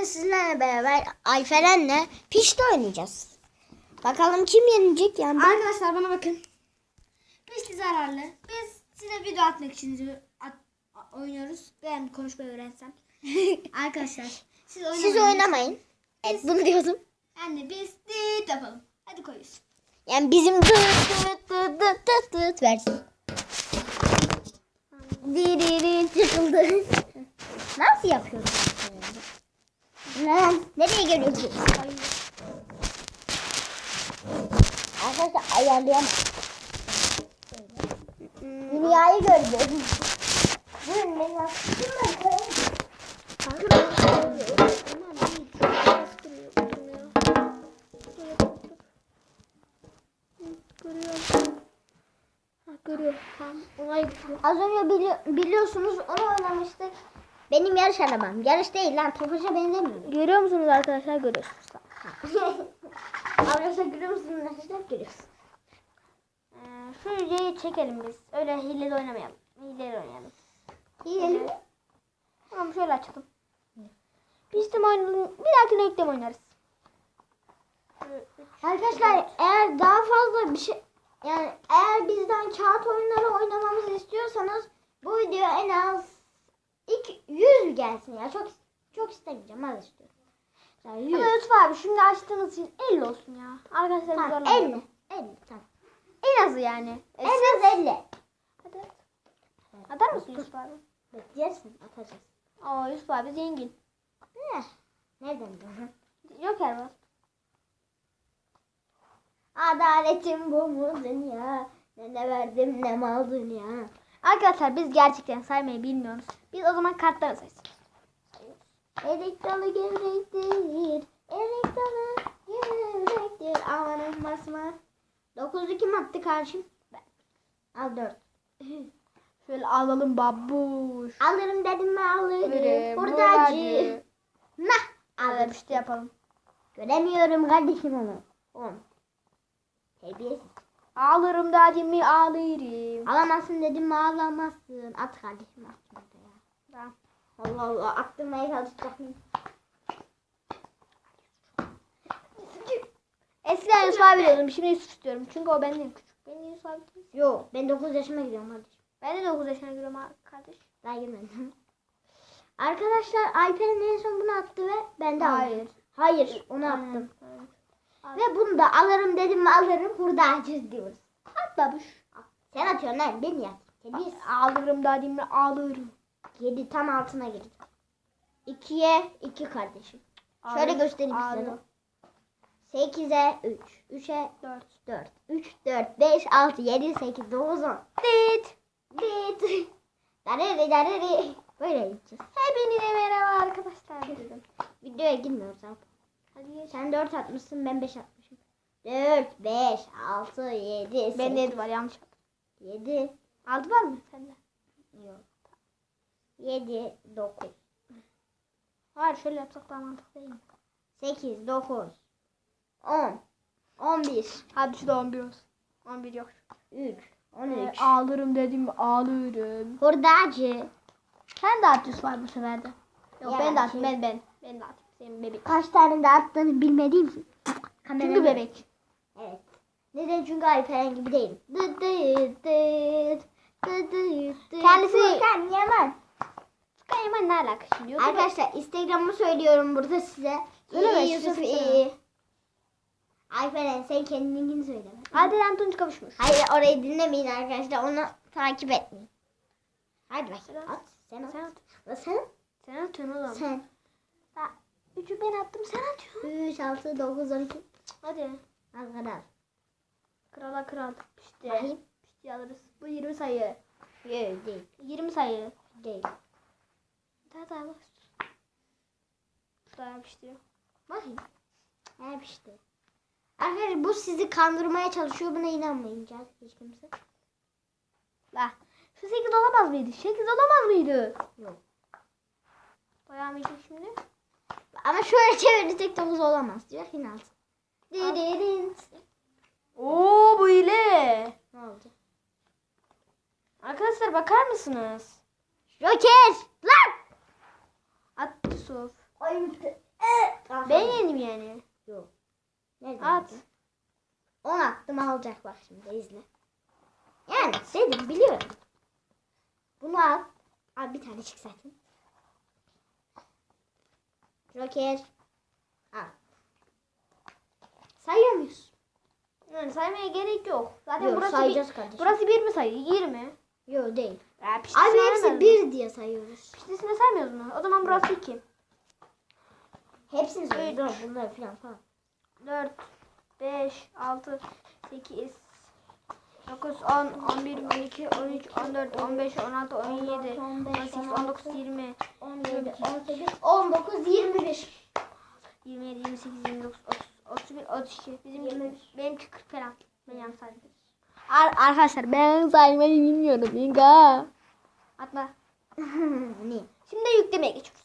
Bugün sizlerle beraber Ayferen'le pişti oynayacağız. Bakalım kim yenecek yani. Arkadaşlar bana bakın. Pişti zararlı. Biz size video atmak için at, oynuyoruz. Ben konuşmayı öğrensem. Arkadaşlar siz oynamayın. Siz oynamayın. Evet bunu diyordum. Anne biz dit yapalım. Hadi koyuyoruz. Yani bizim dıt dıt dıt dıt dıt dıt versin. Diririn çıkıldı. Nasıl yapıyoruz? Lan nereye geliyorsun? Arkadaşlar ayarlayamam. Dünyayı göreceğiz. Buyurun ben Az önce bili- biliyorsunuz onu oynamıştık. Benim yarış arabam. Yarış değil lan. Tofaş'a benzemiyor. Görüyor musunuz arkadaşlar? Görüyorsunuz. Arkadaşlar görüyor musunuz? Arkadaşlar görüyorsun. Ee, şu videoyu çekelim biz. Öyle hileli oynamayalım. Hileli oynayalım. İyi. Tamam şöyle açalım. Pistim oynayalım. Bir dahakine yüklem oynarız. Arkadaşlar eğer daha fazla bir şey yani eğer bizden kağıt oyunları oynamamızı istiyorsanız bu video en az ilk 100 gelsin ya. Çok çok istemeyeceğim. Az istiyorum. Yani 100. Ama Yusuf abi şimdi açtığınız için 50 olsun ya. Arkadaşlar Tamam zorlamayalım. 50. 50 tamam. En azı yani. E, En az 50. Hadi. Atar mısın Yusuf abi? Bekleyersin atacağız. Aa Yusuf abi zengin. Eh, Nereden biliyorsun? Joker var. Adaletim bu mu dünya? Ne de verdim ne mal dünya. Arkadaşlar biz gerçekten saymayı bilmiyoruz. Biz o zaman kartları sayacağız. Erik dalı gevrektir. Erik dalı gevrektir. Amanın basma. 9'u kim attı karşım? Ben. Al 4. Şöyle alalım babuş. Alırım dedim mi alırım. Hurdacı. Nah. Alırım işte yapalım. Göremiyorum kardeşim onu. 10. Terbiyesiz. Alırım dediğimi alırım. Alamazsın dedim mi alamazsın. At kardeşim at. Tamam. Allah Allah attırmaya çalışacak mıyım? Eskiden Yusuf abi diyordum. Şimdi Yusuf istiyorum. Çünkü o benden küçük. Ben Yusuf abi değilim. Yo ben 9 yaşıma gidiyorum kardeşim. Ben de 9 yaşına giriyorum ha- kardeş. Daha girmedim. Arkadaşlar Alper'in en son bunu attı ve ben de aldım. Hayır. Hayır onu Aynen, attım. aynen. Ve bunu da alırım dedim mi alırım burada açız diyoruz. At babuş. Sen atıyorsun lan ben ya. Alırım dediğimi alırım. 7 tam altına girdi. 2'ye 2 kardeşim. Şöyle Alırım, göstereyim size. alırım. 8'e 3. 3'e 4. 4. 3, 4, 5, 6, 7, 8, 9, 10. Dit. Bit. Darari darari. Böyle gideceğiz. Hepinize merhaba arkadaşlar dedim. Videoya girmiyoruz abi. Hadi. Sen 4 atmışsın ben 5 atmışım. 4, 5, 6, 7, 8, Ben de var yanlış yaptım. 7, Aldı var mı sende? yok. 7, 9, Hayır şöyle yapsak daha mantıklı değil mi? 8, 9, 10, 11, Hadi şu da 11 olsun. 11 yok. 3, Ee, 13. alırım dedim alırım. Hurdacı. Sen de at Yusuf abi bu sefer de. Yok Ya, ben de atayım şey- ben ben. Ben de atayım. Senin bebek. Kaç tane de attığını bilmediğim için. Çünkü bebek. Evet. Neden? Çünkü Alperen gibi değilim. Dı dı dı dı dı dı. Kendisi- Furkan Yaman. Kayman ne alaka şimdi? Yoksa Arkadaşlar Instagram'ı söylüyorum burada size. Söyleme, İyi Yusuf şifresini iyi. Alperen sen kendininkini söyleme. Adelen Tunç kavuşmuş. Hayır orayı dinlemeyin arkadaşlar. Onu takip etmeyin. Hadi bak. Sen at. Sen at. Sen at. Sen. Sen. Sen atıyorsun oğlum. Sen. Üçü ben attım sen atıyorsun. 3, 6, 9, 12. Hadi. Az kadar. Krala kral. İşte. Bakayım. İşte alırız. Bu 20 sayı. Yok değil. 20 sayı. Değil. Daha daha bak. Daha yapıştırıyor. Bakayım. Hep işte. Arkadaşlar bu sizi kandırmaya çalışıyor. Buna inanmayın. Gel hiç kimse. La. Şu 8 olamaz mıydı? 8 olamaz mıydı? Yok. Bayağı mıydı şimdi? Ama şöyle çevirirsek 9 olamaz diyor. Yine altı. Didirin. Oo bu ile. Ne oldu? Arkadaşlar bakar mısınız? Joker! Lan! Yusuf. Bitti. Ben yendim yani. Yok. Nereden At. aldın? 10 attım alacak bak şimdi izle. Yani dedim biliyorum. Bunu al. Al bir tane çık zaten. Joker. Al. Sayıyor muyuz? Yani saymaya gerek yok. Zaten Yok burası sayacağız bir, kardeşim. burası bir mi sayıyor? 20. Yok değil. Ya Abi hepsi bir diye sayıyoruz. Piştisini saymıyoruz mu? O zaman burası 2. Hepsini sayıyoruz. Dur bunları falan falan. 4, 5, 6, 8, 9, 10, 11, 12, 13, 14, 15, 16, 17, 18, 19, 20, 17, 18, 19, 21. 27, 28, 29, 30, 31, 32. Bizim 21. benimki 40 falan. Ben yanlış saydım. Ar arkadaşlar ben saymayı bilmiyorum. İnga. Atla. ne? Şimdi yüklemeye geçiyoruz.